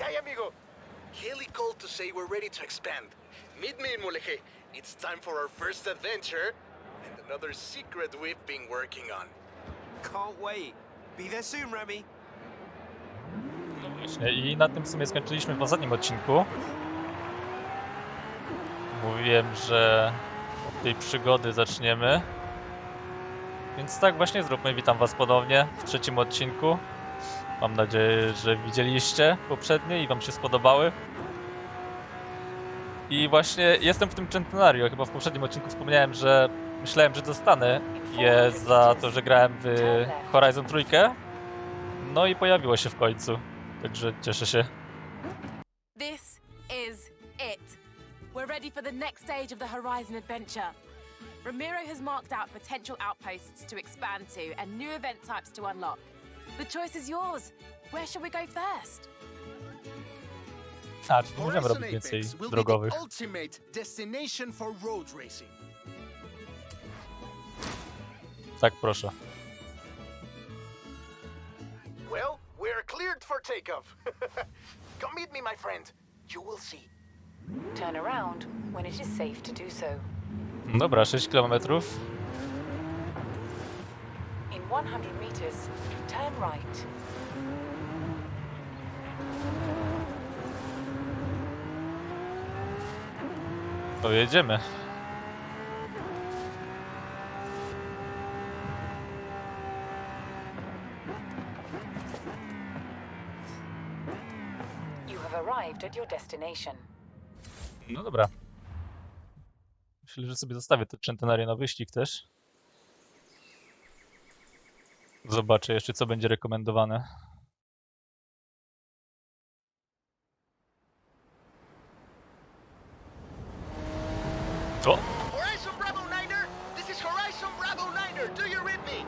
Hey, amigo. Haley called to say we're ready to expand. Meet me in Mulegé. It's time for our first adventure and another secret we've been working on. Can't wait. Be there soon, Remy. Właśnie, I na tym w sumie skończyliśmy w ostatnim odcinku. Mówiłem, że od tej przygody zaczniemy. Więc tak właśnie zróbmy. Witam was ponownie w trzecim odcinku. Mam nadzieję, że widzieliście poprzednie i wam się spodobały. I właśnie jestem w tym centenario. Chyba w poprzednim odcinku wspomniałem, że myślałem, że dostanę je za to, że grałem w Horizon Trójkę. No i pojawiło się w końcu. Także cieszę się. This is it. We're ready for the next stage of the Horizon adventure. Ramiro has marked out potential outposts to expand to and new event types to unlock. The choice is yours. Where shall we go first? A, czy tu możemy Horizon robić więcej Apex will drogowych? ultimate destination for road racing. Tak, proszę. Well, we're cleared for takeoff. Come meet me, my friend. You will see. Turn around when it is safe to do so. Dobra, 6 km. In 100 meters, turn right. To jedziemy. You have arrived at your destination. No dobra. Myślę, że sobie zostawię to centenarię na wyścig też. Zobaczę jeszcze, co będzie rekomendowane. O!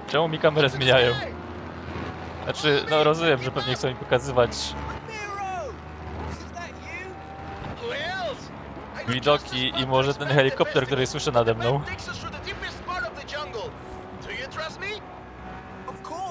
Czemu mi kamerę zmieniają? Znaczy, no rozumiem, że pewnie chcą mi pokazywać widoki i może ten helikopter, który słyszę nade mną.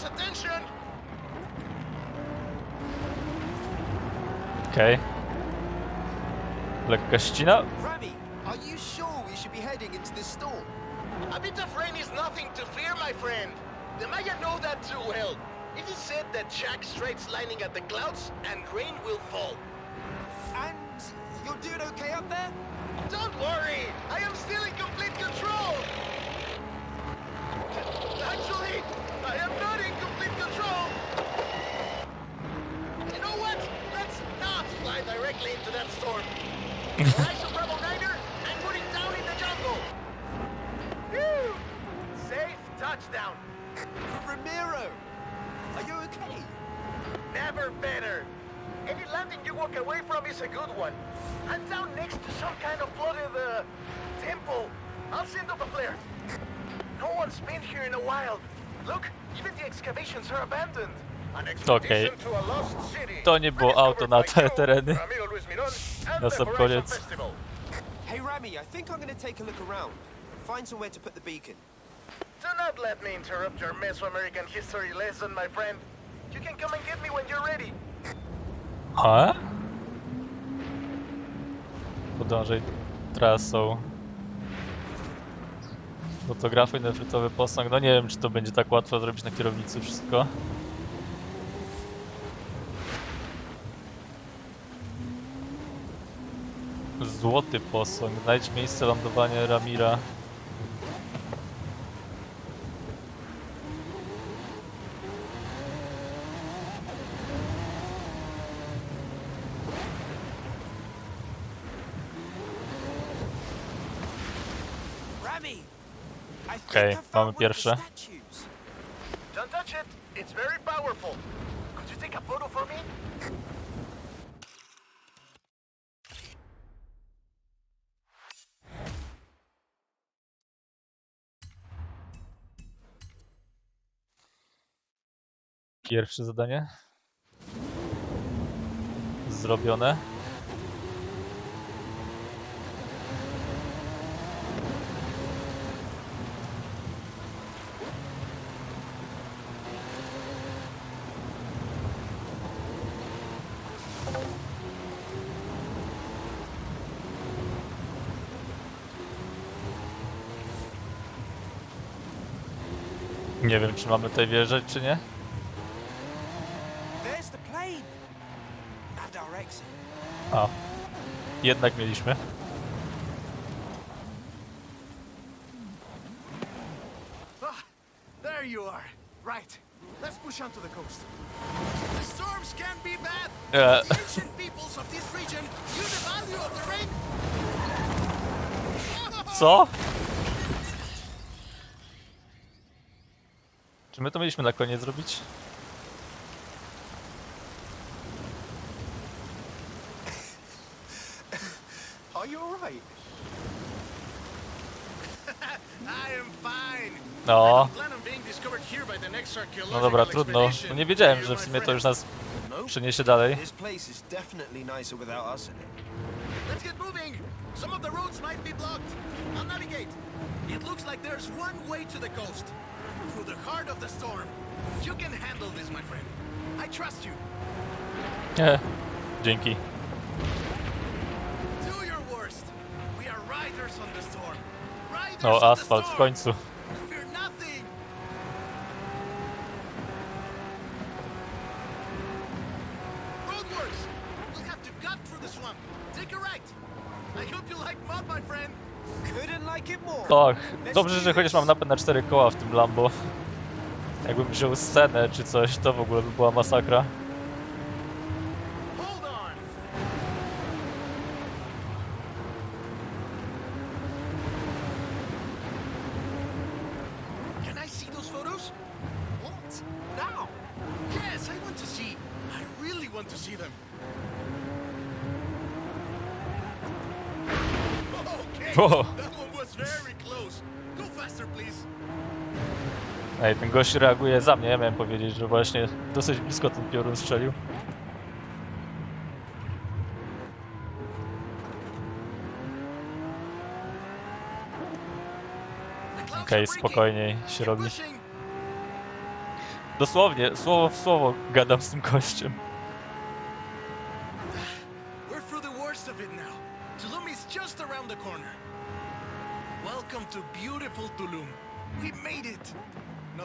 god's attention. Okej. Lekka ścina. Remy, are you sure we should be heading into this storm? A bit of rain is nothing to fear, my friend. The Maya know that too well. It is said that Jack strikes lightning at the clouds and rain will fall. And you're doing okay up there? Don't worry, Okej. to nie było auto na te tereny. Na sam koniec. Hey, Remy, I think I'm to take a look around. Find somewhere to put the beacon. Do not let me interrupt your Mesoamerican history lesson, my friend. You can come and get me when you're ready. A? Podążaj trasą. Fotografuj nefrytowy posąg. No nie wiem, czy to będzie tak łatwo zrobić na kierownicy wszystko. Złoty posąg. Znajdź miejsce lądowania Ramira. Okej, found mamy pierwsze. Don't touch it. It's very powerful. Could you take a photo for me? Pierwsze zadanie. Zrobione. Nie wiem, czy mamy tutaj wjeżdżać, czy nie. There's the plane. And our exit. A, jednak mieliśmy. Ah, there you are. Right. Let's push on to the coast. The storms can be bad. The ancient peoples of this region knew the value of the rain. co? Czy my to mieliśmy na koniec zrobić? I am fine. No, no dobra, trudno. No nie wiedziałem, że w sumie to już nas przeniesie dalej. This place is definitely nicer without us in it. Let's get moving. Some of the roads might be blocked. I'll navigate. It looks like there's one way to the coast. Through the heart of the storm. You can handle this, my friend. I trust you. Nie. Dzięki. O, the asfalt w końcu. Tak, dobrze, że chociaż mam napęd na cztery koła w tym Lambo. Jakbym wziął scenę czy coś, to w ogóle by była masakra. Hold on. Can I see those photos? What? Now? Yes, I want to see. I want to see them. Okay. That one was very close. Go faster, please. Ej, ten gość reaguje za mnie, ja miałem powiedzieć, że właśnie dosyć blisko ten piorun strzelił. Okej, breaking. spokojniej się robi. Dosłownie, słowo w słowo gadam z tym gościem.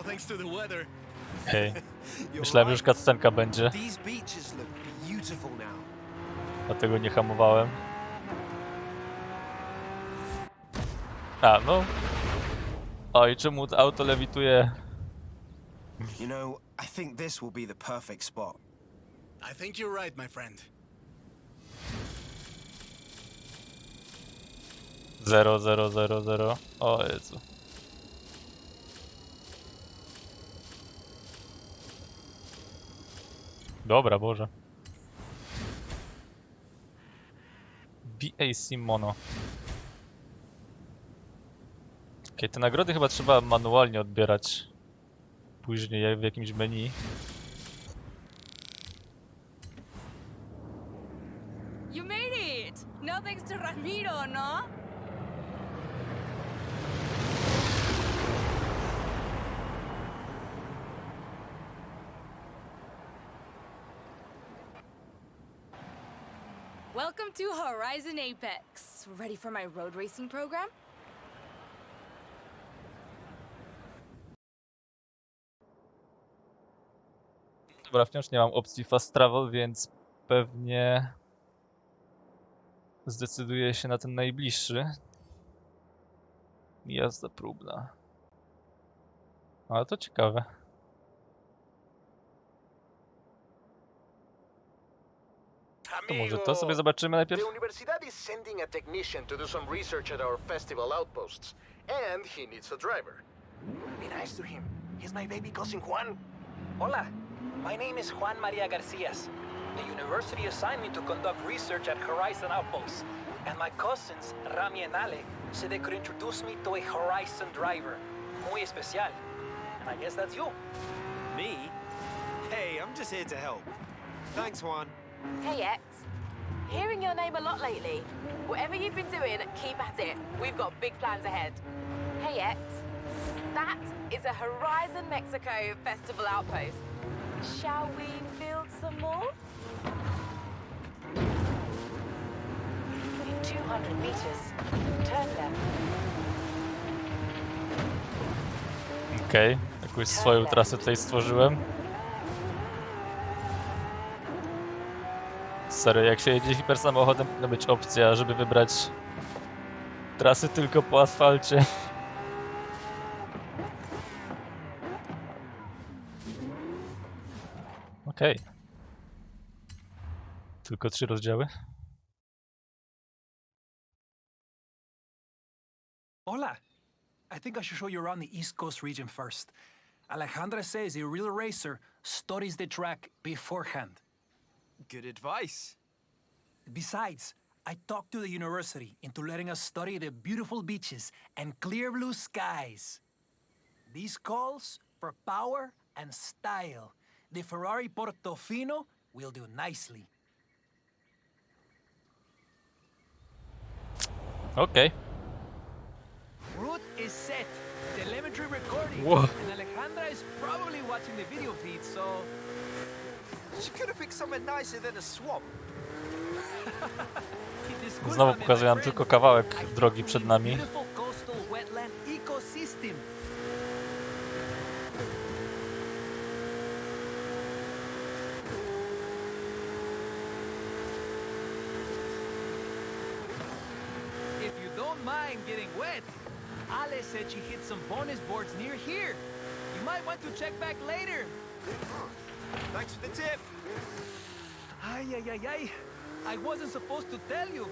Thanks to the weather. Ej, You're myślałem, że już cutscenka będzie, dlatego nie hamowałem. A, no. Oj, czemu to auto lewituje? You know, I think this will be the perfect spot. I think you're right, my friend. Zero, zero, zero, zero. O Jezu. Dobra, Boże. BAC Mono. Okej, te nagrody chyba trzeba manualnie odbierać. Później jak w jakimś menu. You made it! No thanks to Ramiro, no? Welcome to Horizon Apex. Ready for my road racing program? Dobra, wciąż nie mam opcji fast travel, więc pewnie zdecyduję się na ten najbliższy. Jazda próbna. Ale to ciekawe. To może to sobie zobaczymy najpierw? The universidad is sending a technician to do some research at our festival outposts. And he needs a driver. Be nice to him. He's my baby cousin Juan. Hola, my name is Juan Maria Garcias. The university assigned me to conduct research at Horizon Outposts. and my cousins, Rami and Ale, said they could introduce me to a Horizon driver. Muy especial. And I guess that's you. Me? Hey, I'm just here to help. Thanks, Juan. Hey, X. Hearing your name a lot lately. Whatever you've been doing, keep at it. We've got big plans ahead. Hey, X. That is a Horizon Mexico Festival outpost. Shall we build some more? In 200 meters, turn left. Okej, jakąś swoją trasę tutaj stworzyłem. Serio, jak się jedzie hipersamochodem, powinna być opcja, żeby wybrać trasy tylko po asfalcie. Okej. Tylko trzy rozdziały. Hola. I think I should show you around the East Coast region first. Alejandra says a real racer studies the track beforehand. Good advice. Besides, I talked to the university into letting us study the beautiful beaches and clear blue skies. These calls for power and style. The Ferrari Portofino will do nicely. Okay. Route is set. Telemetry recording. Whoa. And Alejandra is probably watching the video feed, so Znowu pokazuję nam tylko kawałek drogi przed nami. Ale said she hit some bonus boards near here. You might want to check back later. Thanks for the tip. Ay, ay, ay, ay. I wasn't supposed to tell you.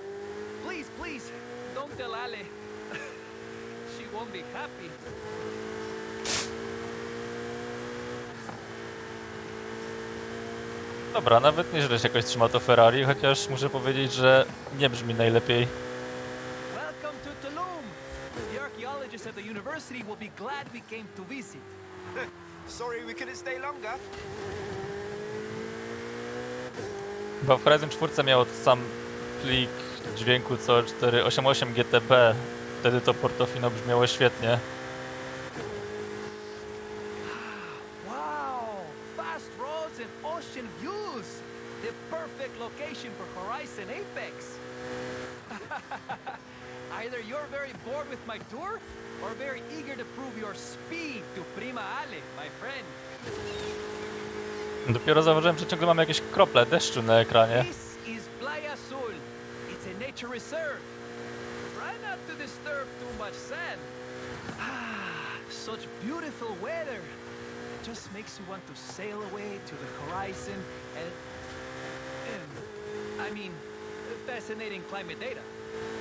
Please, please, don't tell Ale. she won't be happy. Dobra, nawet nieźle się jakoś trzyma to Ferrari, chociaż muszę powiedzieć, że nie brzmi najlepiej. Welcome to Tulum. The archaeologists at the university will be glad we came to visit. Sorry we couldn't stay longer. Chyba w Horizon 4 miało sam plik dźwięku co 488 GTB. Wtedy to Portofino brzmiało świetnie. Wow, fast roads and ocean views. The perfect location for Horizon Apex. Either you're very bored with my tour, or very eager to prove your speed to Prima Ale, my friend. Dopiero zauważyłem, że ciągle mamy jakieś krople deszczu na ekranie. Ah, such beautiful weather. Just makes you want to sail away to the horizon and, and I mean, fascinating climate data.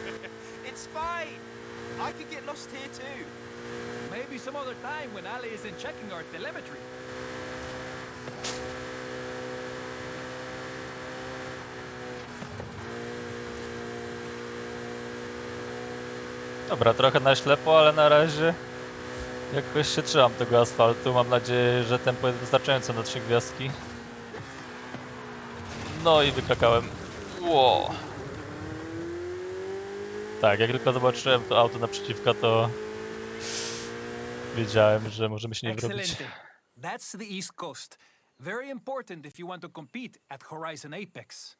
It's fine. I could get lost here too. Maybe some other time when Ali isn't checking our telemetry. Dobra, trochę na ślepo, ale na razie jakoś się trzymam tego asfaltu. Mam nadzieję, że tempo jest wystarczające na trzy gwiazdki. No i wykrakałem. Ło. Tak, jak tylko zobaczyłem to auto naprzeciwka, to wiedziałem, że możemy się nie wyrobić. That's the East Coast. Very important if you want to compete at Horizon Apex.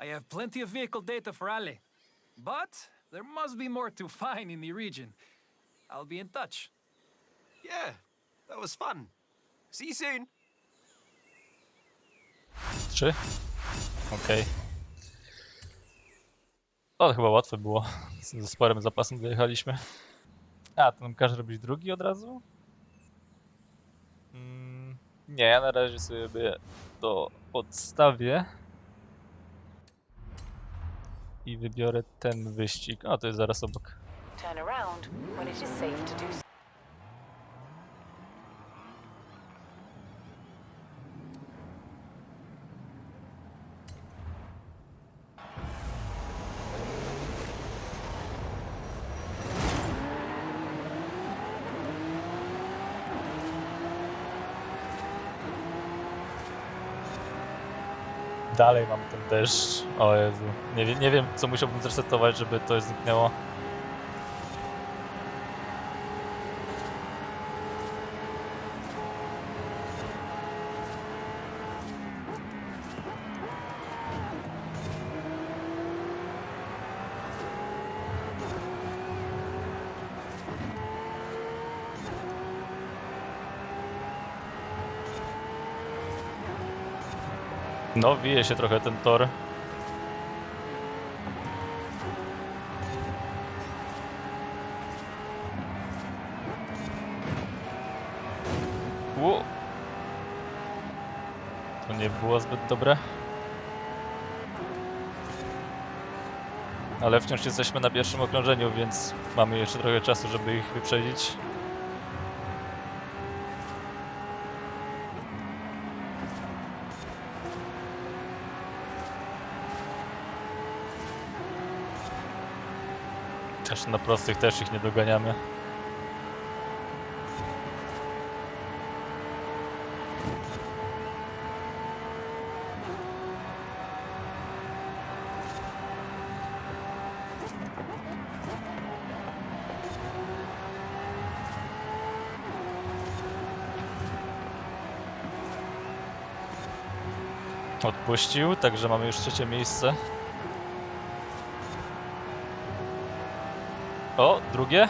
I have plenty of vehicle data for Ale, but there must be more to find in the region. I'll be in touch. Yeah, that was fun. See you soon. Trzy? Okej. To chyba łatwe było. Ze sporym zapasem dojechaliśmy. A, to nam każe robić drugi od razu? Nie, ja na razie sobie to odstawię. I wybiorę ten wyścig. O, to jest zaraz obok. Turn around when it is safe to do so. Dalej mam ten deszcz. O Jezu. Nie, nie wiem, co musiałbym zresetować, żeby to zniknęło. No, wije się trochę ten tor. Ło. To nie było zbyt dobre. Ale wciąż jesteśmy na pierwszym okrążeniu, więc mamy jeszcze trochę czasu, żeby ich wyprzedzić. Na prostych też ich nie doganiamy. Odpuścił, także mamy już trzecie miejsce. O, drugie.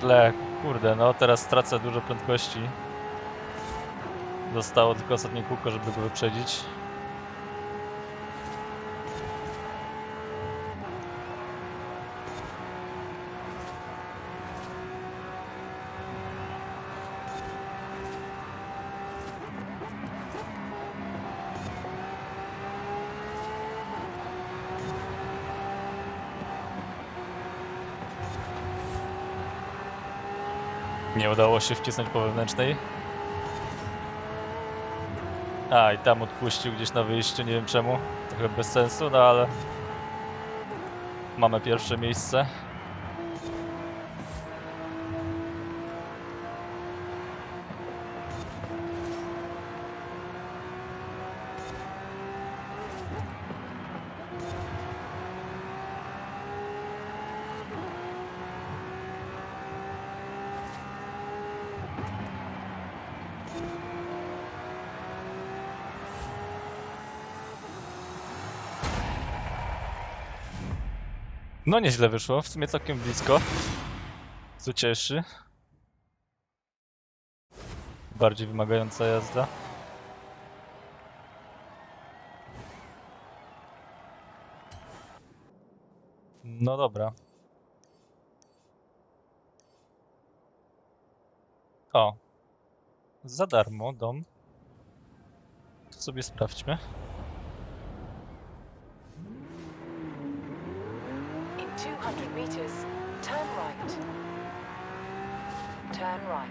Źle, kurde, no teraz stracę dużo prędkości. Zostało tylko ostatnie kółko, żeby go wyprzedzić. Nie udało się wcisnąć po wewnętrznej. A, i tam odpuścił gdzieś na wyjściu, nie wiem czemu. Trochę bez sensu, no ale... Mamy pierwsze miejsce. No nieźle wyszło, w sumie całkiem blisko. Co cieszy. Bardziej wymagająca jazda. No dobra. O. Za darmo dom. To sobie sprawdźmy. 200 meters, turn right. Turn right.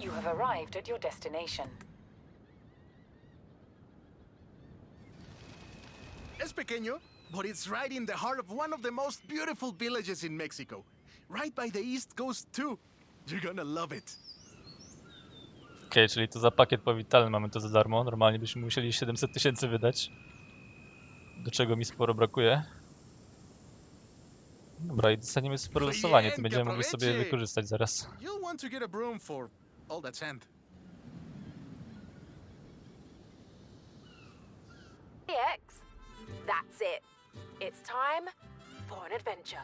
You have arrived at your destination. Es pequeño, but it's right in the heart of one of the most beautiful villages in Mexico. Right by the East Coast, too. You're gonna love it. Okej, czyli to za pakiet powitalny mamy to za darmo. Normalnie byśmy musieli 700 tysięcy wydać. Do czego mi sporo brakuje. Dobra, i dostaniemy super losowanie, to będziemy mogli sobie wykorzystać zaraz. EX, that's it. It's time for an adventure.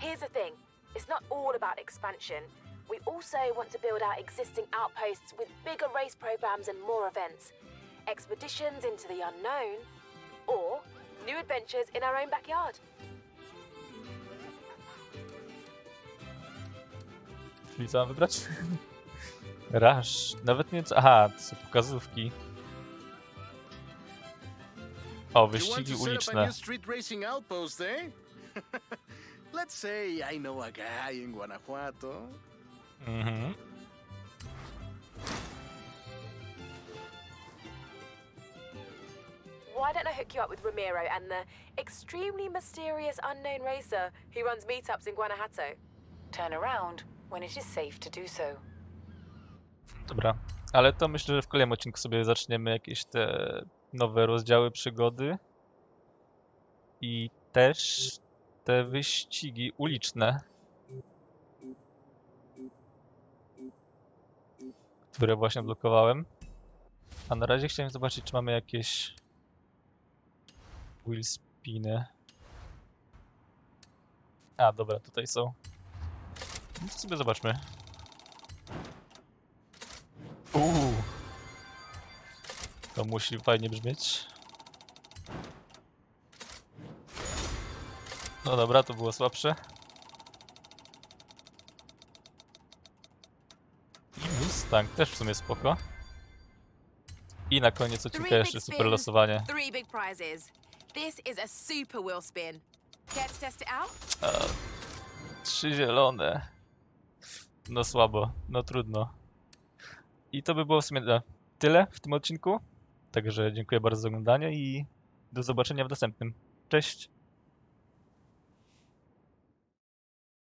Here's the thing it's not all about expansion. We also want to build our existing outposts with bigger race programs and more events, expeditions into the unknown, or new adventures in our own backyard. Czyli co mam wybrać? Rush. Nawet nie wiem. Aha, to są pokazówki. O, wyścigi to set up a uliczne. street racing outpost, eh? Let's say I know a guy in Guanajuato. Mhm. Why don't I hook you up with Ramiro and the extremely mysterious unknown racer who runs meetups in Guanajuato? Turn around when it is safe to do so. Dobra. Ale to myślę, że w kolejnym odcinku sobie zaczniemy jakieś te nowe rozdziały przygody. I też te wyścigi uliczne. Które właśnie blokowałem. A na razie chciałem zobaczyć, czy mamy jakieś wheel spiny. A, dobra, tutaj są. No to sobie zobaczmy. Uuu. To musi fajnie brzmieć. No dobra, to było słabsze. Mustang też w sumie spoko. I na koniec odcinka jeszcze super losowanie. A? Trzy zielone. No słabo, no trudno. I to by było w sumie na tyle w tym odcinku. Także dziękuję bardzo za oglądanie i do zobaczenia w następnym. Cześć!